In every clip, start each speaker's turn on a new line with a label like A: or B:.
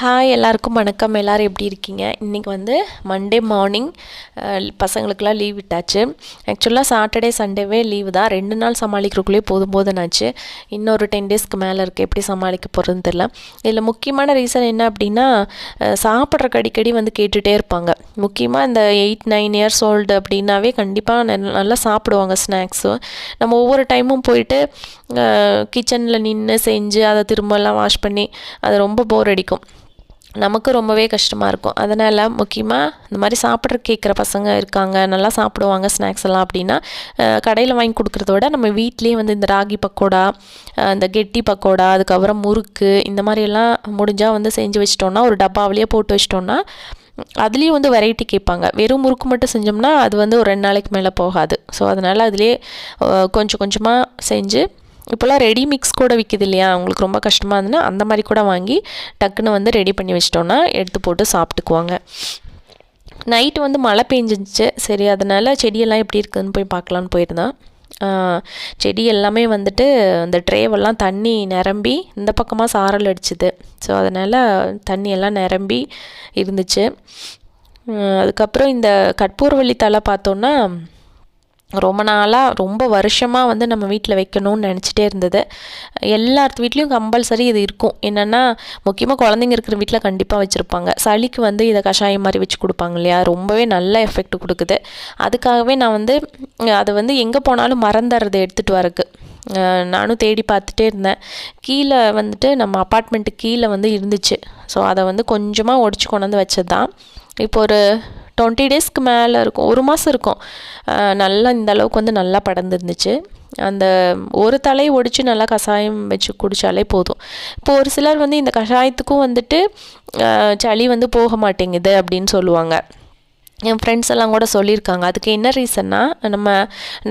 A: Hi எல்லாருக்கும் வணக்கம். எல்லோரும் எப்படி இருக்கீங்க? இன்றைக்கி வந்து மண்டே மார்னிங் பசங்களுக்கெல்லாம் லீவ் விட்டாச்சு. ஆக்சுவலாக சாட்டர்டே சண்டேவே லீவு தான். ரெண்டு நாள் சமாளிக்கிறக்குள்ளேயே போதும் போதுனாச்சு இன்னொரு டென் டேஸ்க்கு மேலே இருக்குது எப்படி சமாளிக்க போகிறதுன்னு தெரில இதில் முக்கியமான ரீசன் என்ன அப்படின்னா சாப்பிட்றக்கு அடிக்கடி வந்து கேட்டுகிட்டே இருப்பாங்க. முக்கியமாக இந்த எயிட் நைன் இயர்ஸ் ஓல்டு அப்படின்னாவே கண்டிப்பாக நல்லா சாப்பிடுவாங்க ஸ்நாக்ஸு நம்ம ஒவ்வொரு டைமும் போயிட்டு கிச்சனில் நின்று செஞ்சு அதை திரும்பலாம் வாஷ் பண்ணி அது ரொம்ப போர் அடிக்கும். நமக்கு ரொம்பவே கஷ்டமாக இருக்கும். அதனால் முக்கியமாக இந்த மாதிரி சாப்பிட்ற கேட்குற பசங்க இருக்காங்க நல்லா சாப்பிடுவாங்க ஸ்நாக்ஸ் எல்லாம் அப்படின்னா கடையில் வாங்கி கொடுக்குறத விட நம்ம வீட்லேயே வந்து இந்த ராகி பக்கோடா இந்த கெட்டி பக்கோடா அதுக்கப்புறம் முறுக்கு இந்த மாதிரி எல்லாம் முடிஞ்சால் வந்து செஞ்சு வச்சிட்டோன்னா ஒரு டப்பாவிலேயே போட்டு வச்சிட்டோன்னா அதுலேயும் வந்து வெரைட்டி கேட்பாங்க. வெறும் முறுக்கு மட்டும் செஞ்சோம்னா அது வந்து ஒரு ரெண்டு நாளைக்கு மேலே போகாது. ஸோ அதனால் அதுலேயே கொஞ்சம் கொஞ்சமாக செஞ்சு இப்போல்லாம் ரெடி மிக்ஸ் கூட விற்கிது இல்லையா அவங்களுக்கு ரொம்ப கஷ்டமாக இருந்ததுன்னா அந்த மாதிரி கூட வாங்கி டக்குன்னு வந்து ரெடி பண்ணி வச்சிட்டோன்னா எடுத்து போட்டு சாப்பிட்டுக்குவாங்க. நைட்டு வந்து மழை பெஞ்சிச்சு. சரி அதனால் செடியெல்லாம் எப்படி இருக்குதுன்னு போய் பார்க்கலான்னு போயிருந்தேன். செடி எல்லாமே வந்துட்டு அந்த ட்ரேவெல்லாம் தண்ணி நிரம்பி இந்த பக்கமாக சாரல் அடிச்சுது. ஸோ அதனால் தண்ணி எல்லாம் நிரம்பி இருந்துச்சு. அதுக்கப்புறம் இந்த கற்பூர்வள்ளி தலை பார்த்தோன்னா ரொம்ப நாளாக ரொம்ப வருஷமாக வந்து நம்ம வீட்டில் வைக்கணும்னு நினச்சிட்டே இருந்தது. எல்லாத்து வீட்லேயும் கம்பல்சரி இது இருக்கும். என்னென்னா முக்கியமாக குழந்தைங்க இருக்கிற வீட்டில் கண்டிப்பாக வச்சுருப்பாங்க. சளிக்கு வந்து இதை கஷாயம் மாதிரி வச்சு கொடுப்பாங்க இல்லையா? ரொம்பவே நல்ல எஃபெக்ட் கொடுக்குது. அதுக்காகவே நான் வந்து அதை வந்து எங்கே போனாலும் மறந்துடுறது எடுத்துகிட்டு வரக்கு. நானும் தேடி பார்த்துட்டே இருந்தேன். கீழே வந்துட்டு நம்ம அப்பார்ட்மெண்ட்டு கீழே வந்து இருந்துச்சு. ஸோ அதை வந்து கொஞ்சமாக ஒடிச்சு கொண்டாந்து வச்சது தான் இப்போ ஒரு டுவெண்ட்டி டேஸ்க்கு மேலே இருக்கும். ஒரு மாதம் இருக்கும். நல்லா இந்த அளவுக்கு வந்து நல்லா படர்ந்துருந்துச்சு. அந்த ஒரு தலை ஒடிச்சு நல்லா கஷாயம் வச்சு குடித்தாலே போதும். இப்போ ஒரு சிலர் வந்து இந்த கஷாயத்துக்கும் வந்துட்டு சளி வந்து போக மாட்டேங்குது அப்படின்னு சொல்லுவாங்க. என் ஃப்ரெண்ட்ஸ் எல்லாம் கூட சொல்லியிருக்காங்க. அதுக்கு என்ன ரீசன்னா நம்ம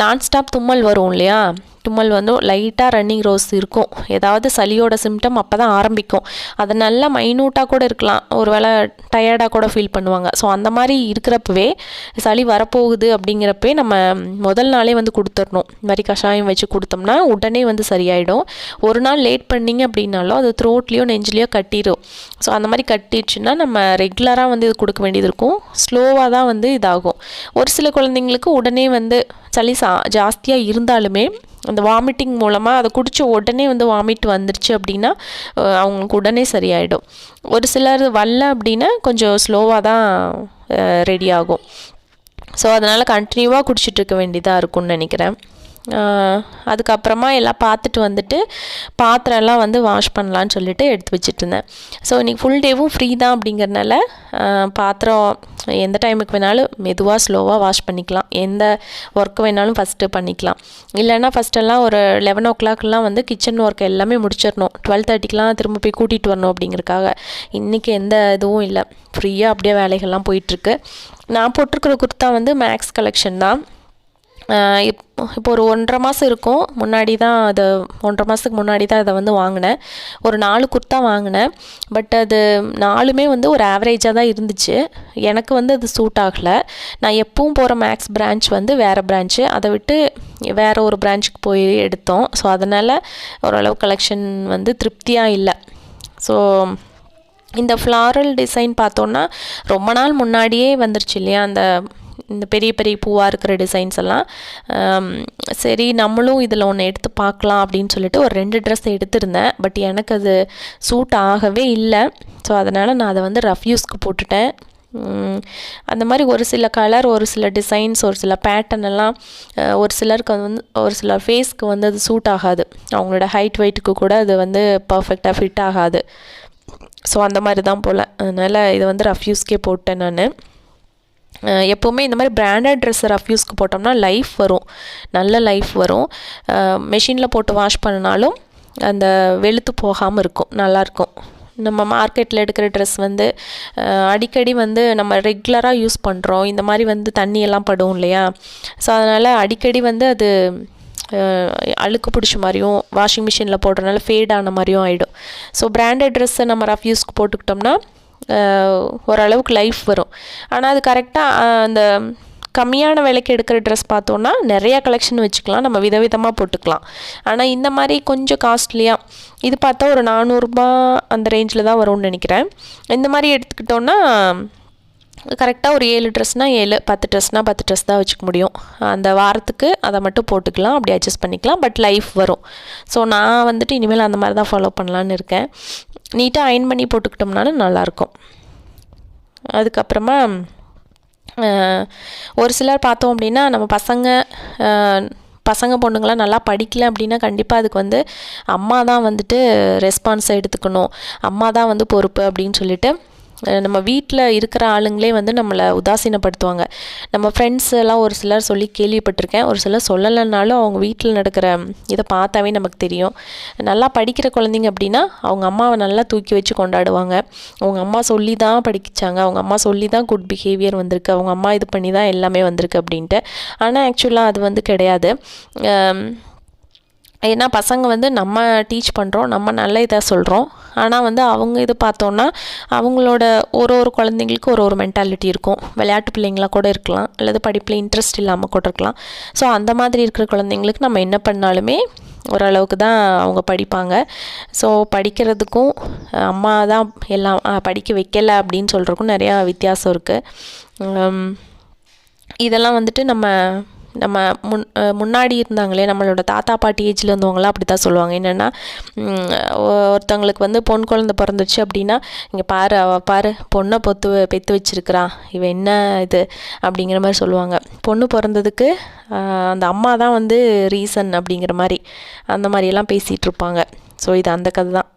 A: நான்ஸ்டாப் தும்மல் வரும் இல்லையா? தும்மல் வந்து லைட்டாக ரன்னிங் ரோஸ் இருக்கும். ஏதாவது சளியோட சிம்டம் அப்போ தான் ஆரம்பிக்கும். அது நல்லா மைனூட்டாக கூட இருக்கலாம். ஒரு வேளை டயர்டாக கூட ஃபீல் பண்ணுவாங்க. ஸோ அந்த மாதிரி இருக்கிறப்பவே சளி வரப்போகுது அப்படிங்கிறப்பே நம்ம முதல் நாளே வந்து கொடுத்துடணும். இந்த மாதிரி கஷாயம் வச்சு கொடுத்தோம்னா உடனே வந்து சரியாயிடும். ஒரு நாள் லேட் பண்ணிங்க அப்படின்னாலும் அது த்ரோட்லேயோ நெஞ்சிலையோ கட்டிடும் ஸோ அந்த மாதிரி கட்டிடுச்சுன்னா நம்ம ரெகுலராக வந்து இது கொடுக்க வேண்டியது இருக்கும். ஸ்லோவாக தான் வந்து இதாகும். ஒரு சில குழந்தைங்களுக்கு உடனே வந்து சளி சா ஜாஸ்தியாக இருந்தாலுமே அந்த வாமிட்டிங் மூலமாக அதை குடித்த உடனே வந்து வாமிட் வந்துருச்சு அப்படின்னா அவங்களுக்கு உடனே சரியாயிடும். ஒரு சிலர் வரல அப்படின்னா கொஞ்சம் ஸ்லோவாக தான் ரெடி ஆகும். ஸோ அதனால் கண்டினியூவாக குடிச்சிட்ருக்க வேண்டியதாக இருக்கும்னு நினைக்கிறேன். அதுக்கப்புறமா எல்லாம் பார்த்துட்டு வந்துட்டு பாத்திரம்லாம் வந்து வாஷ் பண்ணலான்னு சொல்லிட்டு எடுத்து வச்சுட்டு இருந்தேன் ஸோ இன்றைக்கி ஃபுல் டேவும் ஃப்ரீ தான் அப்படிங்கிறனால பாத்திரம் எந்த டைமுக்கு வேணாலும் மெதுவாக ஸ்லோவாக வாஷ் பண்ணிக்கலாம். எந்த ஒர்க் வேணாலும் ஃபஸ்ட்டு பண்ணிக்கலாம். இல்லைன்னா ஃபஸ்ட்டெல்லாம் ஒரு லெவன் ஓ கிளாக்லாம் வந்து கிச்சன் ஒர்க் எல்லாமே முடிச்சிடணும். டுவெல் தேர்ட்டிக்கெலாம் திரும்ப போய் கூட்டிகிட்டு வரணும் அப்படிங்கிறக்காக இன்றைக்கி எந்த இதுவும் இல்லை. ஃப்ரீயாக அப்படியே வேலைகள்லாம் போயிட்டுருக்கு நான் போட்டிருக்கிற குர்த்தா வந்து மேக்ஸ் கலெக்ஷன் தான். இப் இப்போ ஒரு ஒன்றரை மாதம் இருக்கும். முன்னாடி தான் அது ஒன்றரை மாதத்துக்கு முன்னாடி தான் அதை வந்து வாங்கினேன். ஒரு நாலு குர்த்தா வாங்கினேன். பட் அது நாலுமே வந்து ஒரு ஆவரேஜாக தான் இருந்துச்சு. எனக்கு வந்து அது சூட் ஆகலை. நான் எப்பவும் போகிற மேக்ஸ் பிரான்ச் வந்து வேறு பிரான்ச்சு அதை விட்டு வேறு ஒரு பிரான்ச்சுக்கு போய் எடுத்தோம். ஸோ அதனால் ஓரளவு கலெக்ஷன் வந்து திருப்தியாக இல்லை. ஸோ இந்த ஃப்ளாரல் டிசைன் பார்த்தோன்னா ரொம்ப நாள் முன்னாடியே வந்துருச்சு இல்லையா? அந்த இந்த பெரிய பெரிய பூவாக இருக்கிற டிசைன்ஸ் எல்லாம் சரி நம்மளும் இதில் ஒன்று எடுத்து பார்க்கலாம் அப்படின்னு சொல்லிட்டு ஒரு ரெண்டு ட்ரெஸ் எடுத்திருந்தேன். பட் எனக்கு அது சூட் ஆகவே இல்லை. ஸோ அதனால் நான் அதை வந்து ரஃப் யூஸ்க்கு போட்டுட்டேன் அந்த மாதிரி ஒரு சில கலர் ஒரு சில டிசைன்ஸ் ஒரு சில பேட்டர்ன் எல்லாம் ஒரு சிலருக்கு அது வந்து ஒரு சில ஃபேஸ்க்கு வந்து அது சூட் ஆகாது. அவங்களோட ஹைட் வெயிட்டுக்கு கூட அது வந்து பர்ஃபெக்டாக ஃபிட் ஆகாது. ஸோ அந்த மாதிரி தான் போல். அதனால் இதை வந்து ரஃப் யூஸ்க்கே போட்டேன் நான். எப்போவுமே இந்த மாதிரி பிராண்டட் ட்ரெஸ் ரஃப்யூஸ்க்கு போட்டோம்னா லைஃப் வரும். நல்ல லைஃப் வரும். மெஷினில் போட்டு வாஷ் பண்ணினாலும் அந்த வெளுத்து போகாமல் இருக்கும். நல்லாயிருக்கும் நம்ம மார்க்கெட்டில் எடுக்கிற ட்ரெஸ் வந்து அடிக்கடி வந்து நம்ம ரெகுலராக யூஸ் பண்ணுறோம் இந்த மாதிரி வந்து தண்ணியெல்லாம் படும் இல்லையா? ஸோ அதனால் அடிக்கடி வந்து அது அழுக்கு பிடிச்ச மாதிரியும் வாஷிங் மிஷினில் போடுறதுனால ஃபேட் ஆன மாதிரியும் ஆகிடும் ஸோ பிராண்டட் ட்ரெஸ்ஸை நம்ம ரஃப் யூஸ்க்கு போட்டுக்கிட்டோம்னா ஓரளவுக்கு லைஃப் வரும். ஆனால் அது கரெக்டாக அந்த கம்மியான விலைக்கு எடுக்கிற ட்ரெஸ் பார்த்தோன்னா நிறையா கலெக்ஷன் வச்சுக்கலாம். நம்ம விதவிதமாக போட்டுக்கலாம். ஆனால் இந்த மாதிரி கொஞ்சம் காஸ்ட்லியாக இது பார்த்தா ஒரு நானூறுரூபா அந்த ரேஞ்சில் தான் வரும்னு நினைக்கிறேன். இந்த மாதிரி எடுத்துக்கிட்டோன்னா கரெக்டாக ஒரு ஏழு ட்ரெஸ்னால் ஏழு பத்து ட்ரெஸ்னால் பத்து ட்ரெஸ் தான் வச்சுக்க முடியும். அந்த வாரத்துக்கு அதை மட்டும் போட்டுக்கலாம் அப்படி அட்ஜஸ்ட் பண்ணிக்கலாம் பட் லைஃப் வரும். ஸோ நான் வந்துட்டு இனிமேல் அந்த மாதிரி தான் ஃபாலோ பண்ணலான்னு இருக்கேன். நீட்டாக அயன் பண்ணி போட்டுக்கிட்டோம்னாலும் நல்லாயிருக்கும். அதுக்கப்புறமா ஒரு சிலர் பார்த்தோம் அப்படின்னா நம்ம பசங்க பசங்க பொண்ணுங்களாம் நல்லா படிக்கல அப்படின்னா கண்டிப்பாக அதுக்கு வந்து அம்மா தான் வந்துட்டு ரெஸ்பான்ஸை எடுத்துக்கணும். அம்மா தான் வந்து பொறுப்பு அப்படின்னு சொல்லிட்டு நம்ம வீட்டில் இருக்கிற ஆளுங்களே வந்து நம்மளை உதாசீனப்படுத்துவாங்க. நம்ம ஃப்ரெண்ட்ஸ் எல்லாம் ஒரு சிலர் சொல்லி கேள்விப்பட்டிருக்கேன். ஒரு சிலர் சொல்லலைன்னாலும் அவங்க வீட்டில் நடக்கிற இதை பார்த்தாவே நமக்கு தெரியும். நல்லா படிக்கிற குழந்தைங்க அப்படின்னா அவங்க அம்மாவை நல்லா தூக்கி வச்சு கொண்டாடுவாங்க. அவங்க அம்மா சொல்லி தான் படிச்சாங்க அவங்க அம்மா சொல்லி தான் குட் பிஹேவியர் வந்திருக்கு. அவங்க அம்மா இது பண்ணி தான் எல்லாமே வந்திருக்கு அப்படின்ட்டு. ஆனால் ஆக்சுவலாக அது வந்து கிடையாது. ஏன்னா பசங்க வந்து நம்ம டீச் பண்ணுறோம் நம்ம நல்ல இதாக சொல்கிறோம் ஆனால் வந்து அவங்க இது பார்த்தோன்னா அவங்களோட ஒரு ஒரு குழந்தைங்களுக்கு ஒரு ஒரு மென்டாலிட்டி இருக்கும். விளையாட்டு பிள்ளைங்களாக கூட இருக்கலாம் அல்லது படிப்பில் இன்ட்ரெஸ்ட் இல்லாமல் கூட இருக்கலாம். ஸோ அந்த மாதிரி இருக்கிற குழந்தைங்களுக்கு நம்ம என்ன பண்ணாலுமே ஓரளவுக்கு தான் அவங்க படிப்பாங்க. ஸோ படிக்கிறதுக்கும் அம்மா தான் எல்லாம் படிக்க வைக்கலை அப்படின்னு சொல்கிறதுக்கும் நிறையா வித்தியாசம் இருக்குது இதெல்லாம் வந்துட்டு நம்ம நம்ம முன் முன்னாடி இருந்தாங்களே நம்மளோட தாத்தா பாட்டி ஏஜில் இருந்தவங்களாம் அப்படி தான் சொல்லுவாங்க. என்னென்னா ஒருத்தவங்களுக்கு வந்து பொன் குழந்தை பிறந்துச்சு அப்படின்னா இங்கே பாரு அவள் பாரு பொண்ணை பொத்து பெற்று வச்சுருக்கிறான் இவன் என்ன இது? அப்படிங்கிற மாதிரி சொல்லுவாங்க. பொண்ணு பிறந்ததுக்கு அந்த அம்மா தான் வந்து ரீசன் அப்படிங்கிற மாதிரி அந்த மாதிரியெல்லாம் பேசிகிட்டு இருப்பாங்க. ஸோ இது அந்த கதை தான்